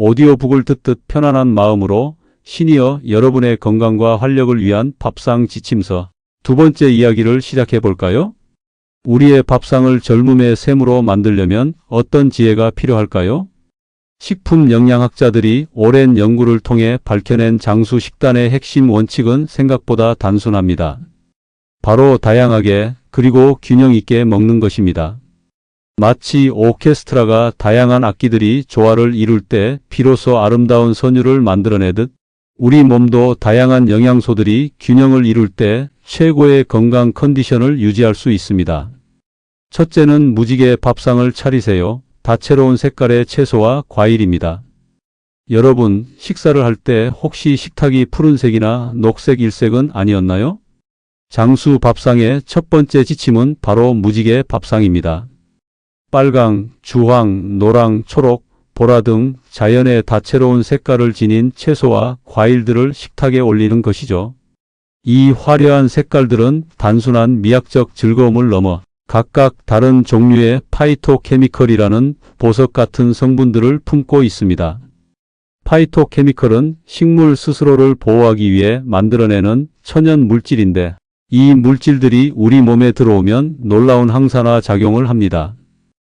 오디오북을 듣듯 편안한 마음으로 시니어 여러분의 건강과 활력을 위한 밥상 지침서 두 번째 이야기를 시작해 볼까요? 우리의 밥상을 젊음의 샘으로 만들려면 어떤 지혜가 필요할까요? 식품 영양학자들이 오랜 연구를 통해 밝혀낸 장수 식단의 핵심 원칙은 생각보다 단순합니다. 바로 다양하게 그리고 균형 있게 먹는 것입니다. 마치 오케스트라가 다양한 악기들이 조화를 이룰 때 비로소 아름다운 선율을 만들어내듯 우리 몸도 다양한 영양소들이 균형을 이룰 때 최고의 건강 컨디션을 유지할 수 있습니다. 첫째는 무지개 밥상을 차리세요. 다채로운 색깔의 채소와 과일입니다. 여러분, 식사를 할 때 혹시 식탁이 푸른색이나 녹색 일색은 아니었나요? 장수 밥상의 첫 번째 지침은 바로 무지개 밥상입니다. 빨강, 주황, 노랑, 초록, 보라 등 자연의 다채로운 색깔을 지닌 채소와 과일들을 식탁에 올리는 것이죠. 이 화려한 색깔들은 단순한 미학적 즐거움을 넘어 각각 다른 종류의 파이토케미컬이라는 보석 같은 성분들을 품고 있습니다. 파이토케미컬은 식물 스스로를 보호하기 위해 만들어내는 천연 물질인데 이 물질들이 우리 몸에 들어오면 놀라운 항산화 작용을 합니다.